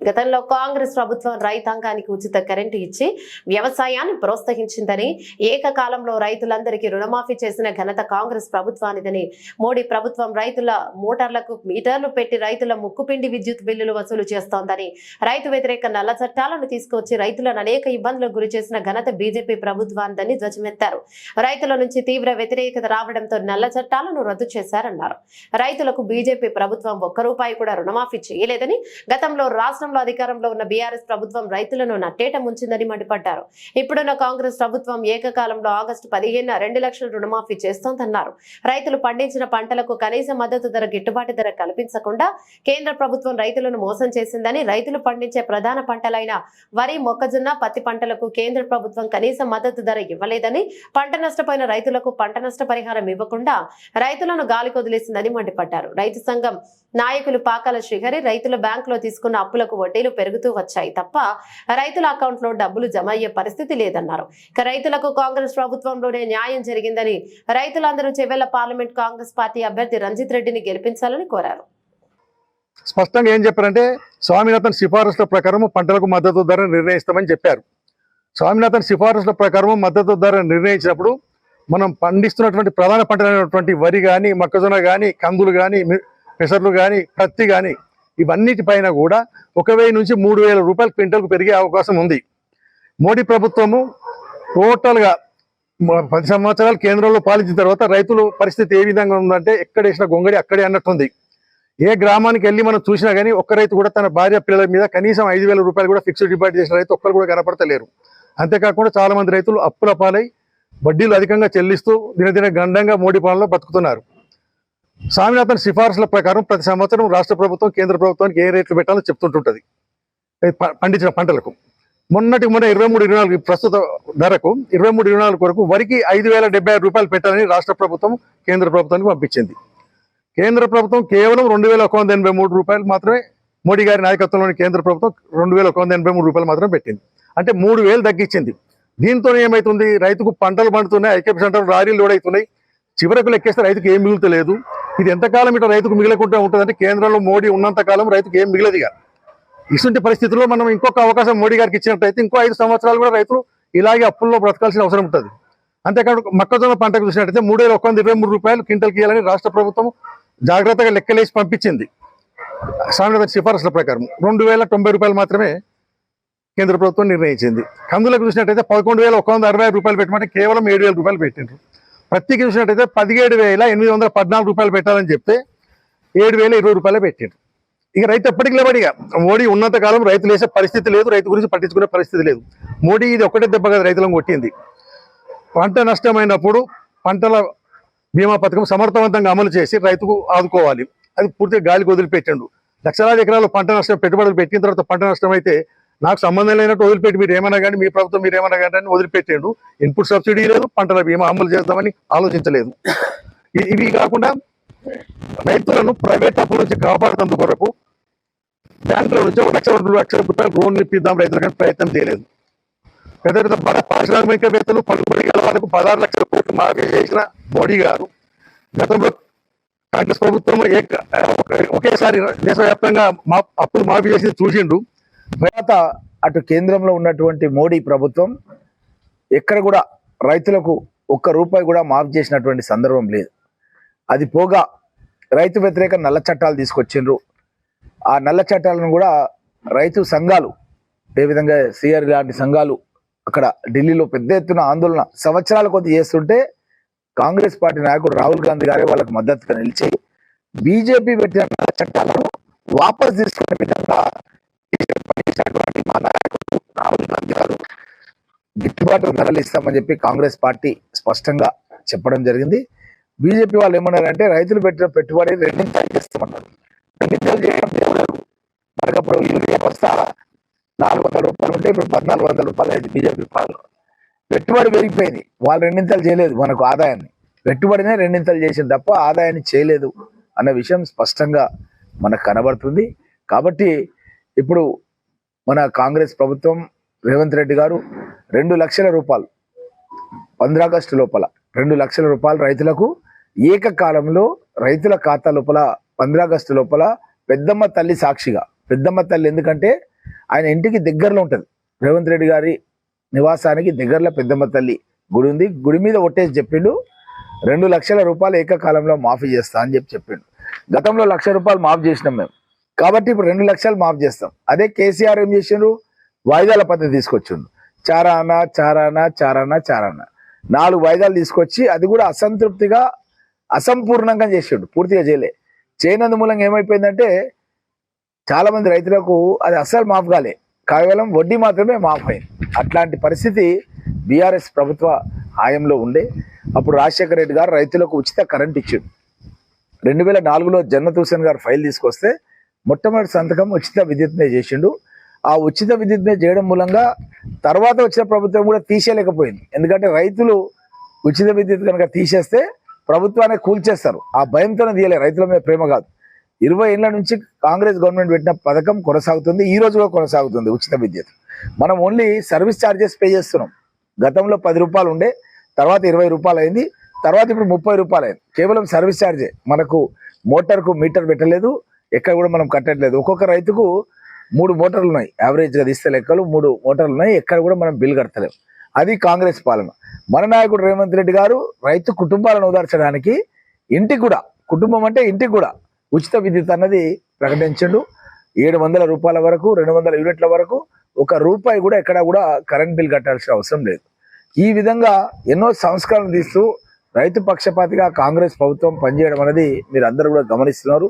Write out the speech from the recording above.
గతంలో కాంగ్రెస్ ప్రభుత్వం రైతాంగానికి ఉచిత కరెంటు ఇచ్చి వ్యవసాయాన్ని ప్రోత్సహించిందని ఏకకాలంలో రైతులందరికీ రుణమాఫీ చేసిన ఘనత కాంగ్రెస్ ప్రభుత్వానిదని మోడీ ప్రభుత్వం రైతుల మోటార్లకు మీటర్లు పెట్టి రైతుల ముక్కుపిండి విద్యుత్ బిల్లులు వసూలు చేస్తోందని రైతు వ్యతిరేక నల్ల చట్టాలను తీసుకొచ్చి రైతులను అనేక ఇబ్బందులకు గురి చేసిన ఘనత బీజేపీ ప్రభుత్వానిదని ధ్వజమెత్తారు. రైతుల నుంచి తీవ్ర వ్యతిరేకత రావడంతో నల్ల చట్టాలను రద్దు చేశారన్నారు. రైతులకు బీజేపీ ప్రభుత్వం ఒక్క రూపాయి కూడా రుణమాఫీ చేయలేదని గతంలో రాష్ట్రం గతంలో అధికారంలో ఉన్న బీఆర్ఎస్ ప్రభుత్వం రైతులను నట్టేట ముంచిందని మండిపడ్డారు. ఇప్పుడున్న కాంగ్రెస్ ప్రభుత్వం ఏకకాలంలో ఆగస్టు పదిహేను రెండు లక్షల రుణమాఫీ చేస్తోందన్నారు. రైతులు పండించిన పంటలకు కనీస మద్దతు ధర గిట్టుబాటు ధర కల్పించకుండా కేంద్ర ప్రభుత్వం రైతులను మోసం చేసిందని రైతులు పండించే ప్రధాన పంటలైన వరి మొక్కజొన్న పత్తి పంటలకు కేంద్ర ప్రభుత్వం కనీస మద్దతు ధర ఇవ్వలేదని పంట నష్టపోయిన రైతులకు పంట నష్ట పరిహారం ఇవ్వకుండా రైతులను గాలి కొదిలేసిందని మండిపడ్డారు. రైతు సంఘం నాయకులు పాకాల శ్రీహరి రైతుల బ్యాంకులో తీసుకున్న అప్పులకు వడ్డీలు పెరుగుతూ వచ్చాయి తప్ప రైతుల అకౌంట్లో డబ్బులు జమ అయ్యే పరిస్థితి లేదన్నారు. ఇక రైతులకు కాంగ్రెస్ ప్రభుత్వంలోనే న్యాయం జరిగిందని రైతులందరూ చెవెళ్ళ పార్లమెంట్ కాంగ్రెస్ పార్టీ అభ్యర్థి రంజిత్ రెడ్డిని గెలిపించాలని కోరారు. స్పష్టంగా ఏం చెప్పారంటే స్వామినాథన్ సిఫారసుల ప్రకారం పంటలకు మద్దతు ధర నిర్ణయిస్తామని చెప్పారు. స్వామినాథన్ సిఫారసుల ప్రకారం మద్దతు ధర నిర్ణయించినప్పుడు మనం పండిస్తున్నటువంటి ప్రధాన పంటలైనటువంటి వరి కానీ మొక్కజొన్న కానీ కందులు కానీ పెసర్లు కానీ పత్తి కానీ ఇవన్నిటిపైన కూడా ఒక వెయ్యి నుంచి మూడు వేల రూపాయల క్వింటల్కు పెరిగే అవకాశం ఉంది. మోడీ ప్రభుత్వము టోటల్గా పది సంవత్సరాలు కేంద్రంలో పాలించిన తర్వాత రైతుల పరిస్థితి ఏ విధంగా ఉందంటే ఎక్కడ వేసిన గొంగడి అక్కడే అన్నట్టుంది. ఏ గ్రామానికి వెళ్ళి మనం చూసినా కానీ ఒక్క రైతు కూడా తన భార్య పిల్లల మీద కనీసం ఐదు వేల రూపాయలు కూడా ఫిక్స్డ్ డిపాజిట్ చేసిన రైతు ఒక్కరు కూడా కనపడతలేరు. అంతేకాకుండా చాలామంది రైతులు అప్పుల పాలై వడ్డీలు అధికంగా చెల్లిస్తూ దినదిన గండంగా మోడీ పాలనలో బతుకుతున్నారు. స్వామినాథన్ సిఫార్సుల ప్రకారం ప్రతి సంవత్సరం రాష్ట్ర ప్రభుత్వం కేంద్ర ప్రభుత్వానికి ఏ రేట్లు పెట్టాలో చెప్తుంటుంటుంది. ప- పండించిన పంటలకు. మొన్నటి మొన్న ఇరవై మూడు ఇరవై నాలుగు ప్రస్తుత ధరకు ఇరవై మూడు ఇరవై నాలుగు వరకు వరికి ఐదు వేల డెబ్బై ఆరు రూపాయలు పెట్టాలని రాష్ట్ర ప్రభుత్వం కేంద్ర ప్రభుత్వానికి పంపించింది. కేంద్ర ప్రభుత్వం కేవలం రెండు వేల ఒక వంద ఎనభై మూడు రూపాయలు మాత్రమే మోడీ గారి నాయకత్వంలోని కేంద్ర ప్రభుత్వం రెండు వేల ఒక వంద ఎనభై మూడు రూపాయలు మాత్రమే పెట్టింది. అంటే మూడు వేలు తగ్గించింది. దీంతో ఏమవుతుంది రైతుకు పంటలు పండుతున్నాయి ఐక్యప్ సెంటర్ రారీలు లోడ్ అవుతున్నాయి చివరకు లెక్కేస్తే రైతుకు ఏం మిగులుతలేదు. ఇది ఎంతకాలం ఇట్లా రైతుకు మిగిలకుండా ఉంటుందంటే కేంద్రంలో మోడీ ఉన్నంత కాలం రైతుకు ఏం మిగలదు ఇక. ఇటువంటి పరిస్థితుల్లో మనం ఇంకొక అవకాశం మోడీ గారికి ఇచ్చినట్టయితే ఇంకో ఐదు సంవత్సరాలు కూడా రైతులు ఇలాగే అప్పుల్లో బ్రతకాల్సిన అవసరం ఉంటుంది. అంతేకాదు మొక్కజొన్న పంటకు చూసినట్టయితే మూడు వేల ఒక వంద ఇరవై మూడు రూపాయలు క్వింటల్కి ఇవ్వాలని రాష్ట్ర ప్రభుత్వం జాగ్రత్తగా లెక్కలేసి పంపించింది. స్వామినాథన్ సిఫారసుల ప్రకారం రెండు వేల తొంభై రూపాయలు మాత్రమే కేంద్ర ప్రభుత్వం నిర్ణయించింది. కందులకు చూసినట్టయితే పదకొండు వేల ఒక వంద అరవై రూపాయలు పెట్టమంటే కేవలం ఏడు వేల రూపాయలు పెట్టిండ్రు. పత్తికి చూసినట్టయితే పదిహేడు వేల ఎనిమిది వందల పద్నాలుగు రూపాయలు పెట్టాలని చెప్తే ఏడు వేల ఇరవై రూపాయలు పెట్టిండు ఇక రైతు ఎప్పటికి లేబడిగా మోడీ ఉన్నత కాలం రైతులు వేసే పరిస్థితి లేదు రైతు గురించి పట్టించుకునే పరిస్థితి లేదు. మోడీ ఇది ఒకటే దెబ్బ కదా రైతులను కొట్టింది. పంట నష్టమైనప్పుడు పంటల బీమా పథకం సమర్థవంతంగా అమలు చేసి రైతుకు ఆదుకోవాలి. అది పూర్తిగా గాలికి వదిలిపెట్టండు. లక్షలాది ఎకరాలు పంట నష్టం పెట్టుబడులు పెట్టిన తర్వాత పంట నష్టం అయితే నాకు సంబంధం లేనట్టు వదిలిపెట్టి మీరు ఏమైనా కానీ మీ ప్రభుత్వం మీరు ఏమైనా కానీ అని ఇన్పుట్ సబ్సిడీ లేదు పంటల బీమా అమలు చేద్దామని ఆలోచించలేదు. ఇవి కాకుండా రైతులను ప్రైవేట్ అప్పుల నుంచి కాపాడుతందుకు కొరకు బ్యాంకుల నుంచి ఒక లక్ష రెండు లక్షల రూపాయలు లోన్ ఇప్పిద్దాం రైతులకు ప్రయత్నం చేయలేదు. పెద్ద పెద్ద బడ పారిశ్రామికవేత్తలు పలుకుబడి గల వాళ్ళకు పదహారు లక్షల కోట్లు మాఫీ చేసిన మోడీ గారు గతంలో కాంగ్రెస్ ప్రభుత్వం ఒకేసారి దేశవ్యాప్తంగా మా అప్పులు మాఫీ చేసి చూసిండు. తర్వాత అటు కేంద్రంలో ఉన్నటువంటి మోడీ ప్రభుత్వం ఎక్కడ కూడా రైతులకు ఒక్క రూపాయి కూడా మాఫ్ చేసినటువంటి సందర్భం లేదు. అది పోగా రైతు వ్యతిరేక నల్ల చట్టాలు తీసుకొచ్చిండ్రు. ఆ నల్ల చట్టాలను కూడా రైతు సంఘాలు ఏ విధంగా సిఆర్ లాంటి సంఘాలు అక్కడ ఢిల్లీలో పెద్ద ఎత్తున ఆందోళన సంవత్సరాల కొద్ది చేస్తుంటే కాంగ్రెస్ పార్టీ నాయకుడు రాహుల్ గాంధీ గారే వాళ్ళకు మద్దతుగా నిలిచి బీజేపీ పెట్టిన నల్ల చట్టాలను వాపస్ తీసుకునే విధంగా మా నాయకుడు రాహుల్ గాంధీ గారు గిట్టుబాటు ధరలు ఇస్తామని చెప్పి కాంగ్రెస్ పార్టీ స్పష్టంగా చెప్పడం జరిగింది. బీజేపీ వాళ్ళు ఏమన్నారంటే రైతులు పెట్టిన పెట్టుబడి రెండింతలు చేస్తామన్నారు. రెండింతలు చేయడం దేవుడు. యూరియా వస్తా నాలుగు వందల రూపాయలు ఉంటే ఇప్పుడు పద్నాలుగు వందల రూపాయలు అయింది బీజేపీ పాలు పెట్టుబడి పెరిగిపోయింది. వాళ్ళు రెండింతలు చేయలేదు మనకు ఆదాయాన్ని. పెట్టుబడినే రెండింతలు చేసింది తప్ప ఆదాయాన్ని చేయలేదు అన్న విషయం స్పష్టంగా మనకు కనబడుతుంది. కాబట్టి ఇప్పుడు మన కాంగ్రెస్ ప్రభుత్వం రేవంత్ రెడ్డి గారు రెండు లక్షల రూపాయలు పంద్రాగస్టు లోపల రెండు లక్షల రూపాయలు రైతులకు ఏకకాలంలో రైతుల ఖాతా లోపల పంద్రాగస్టు లోపల పెద్దమ్మ తల్లి సాక్షిగా పెద్దమ్మ తల్లి ఎందుకంటే ఆయన ఇంటికి దగ్గరలో ఉంటుంది. రేవంత్ రెడ్డి గారి నివాసానికి దగ్గరలో పెద్దమ్మ తల్లి గుడి ఉంది. గుడి మీద ఒట్టేసి చెప్పిండు రెండు లక్షల రూపాయలు ఏకకాలంలో మాఫీ చేస్తా అని చెప్పి చెప్పిండు. గతంలో లక్ష రూపాయలు మాఫీ చేసినాం మేము. కాబట్టి ఇప్పుడు రెండు లక్షలు మాఫ్ చేస్తాం. అదే కేసీఆర్ ఏం చేసిండ్రు వాయిదాల పద్ధతి తీసుకొచ్చిండు. చారానా చారానా చారానా చారానా. నాలుగు వాయిదాలు తీసుకొచ్చి అది కూడా అసంతృప్తిగా అసంపూర్ణంగా చేసిండు. పూర్తిగా చేయలే. చేయనందు మూలంగా ఏమైపోయిందంటే చాలా మంది రైతులకు అది అస్సలు మాఫ్ కాలే. కేవలం వడ్డీ మాత్రమే మాఫ్ అయింది. అట్లాంటి పరిస్థితి బీఆర్ఎస్ ప్రభుత్వ హాయంలో ఉండే. అప్పుడు రాజశేఖర రెడ్డి గారు రైతులకు ఉచిత కరెంట్ ఇచ్చిండు. రెండు వేల నాలుగులో జన్మత్ హుసేన్ గారు ఫైల్ తీసుకొస్తే మొట్టమొదటి సంతకం ఉచిత విద్యుత్ మీద చేసిండు. ఆ ఉచిత విద్యుత్ మీద చేయడం మూలంగా తర్వాత వచ్చిన ప్రభుత్వం కూడా తీసేయలేకపోయింది. ఎందుకంటే రైతులు ఉచిత విద్యుత్ కనుక తీసేస్తే ప్రభుత్వాన్ని కూల్చేస్తారు. ఆ భయంతోనే తీయలే. రైతుల మీద ప్రేమ కాదు. ఇరవై ఏళ్ళ నుంచి కాంగ్రెస్ గవర్నమెంట్ పెట్టిన పథకం కొనసాగుతుంది. ఈ రోజు కూడా కొనసాగుతుంది ఉచిత విద్యుత్. మనం ఓన్లీ సర్వీస్ ఛార్జెస్ పే చేస్తున్నాం. గతంలో పది రూపాయలు ఉండే తర్వాత ఇరవై రూపాయలు అయింది తర్వాత ఇప్పుడు ముప్పై రూపాయలు అయింది. కేవలం సర్వీస్ ఛార్జే మనకు మోటార్కు మీటర్ పెట్టలేదు. ఎక్కడ కూడా మనం కట్టట్లేదు. ఒక్కొక్క రైతుకు మూడు మోటార్లు ఉన్నాయి. యావరేజ్గా తీస్తే లెక్కలు మూడు మోటార్లు ఉన్నాయి. ఎక్కడ కూడా మనం బిల్ కడతలేము అది కాంగ్రెస్ పాలన. మన నాయకుడు రేవంత్ రెడ్డి గారు రైతు కుటుంబాలను ఓదార్చడానికి ఇంటికి కూడా కుటుంబం అంటే ఇంటికి కూడా ఉచిత విద్యుత్ అన్నది ప్రకటించండు. ఏడు వందల రూపాయల వరకు రెండు వందల యూనిట్ల వరకు ఒక రూపాయి కూడా ఎక్కడా కూడా కరెంట్ బిల్ కట్టాల్సిన అవసరం లేదు. ఈ విధంగా ఎన్నో సంస్కరణలు తీస్తూ రైతు పక్షపాతిగా కాంగ్రెస్ ప్రభుత్వం పనిచేయడం అనేది మీరు అందరూ కూడా గమనిస్తున్నారు.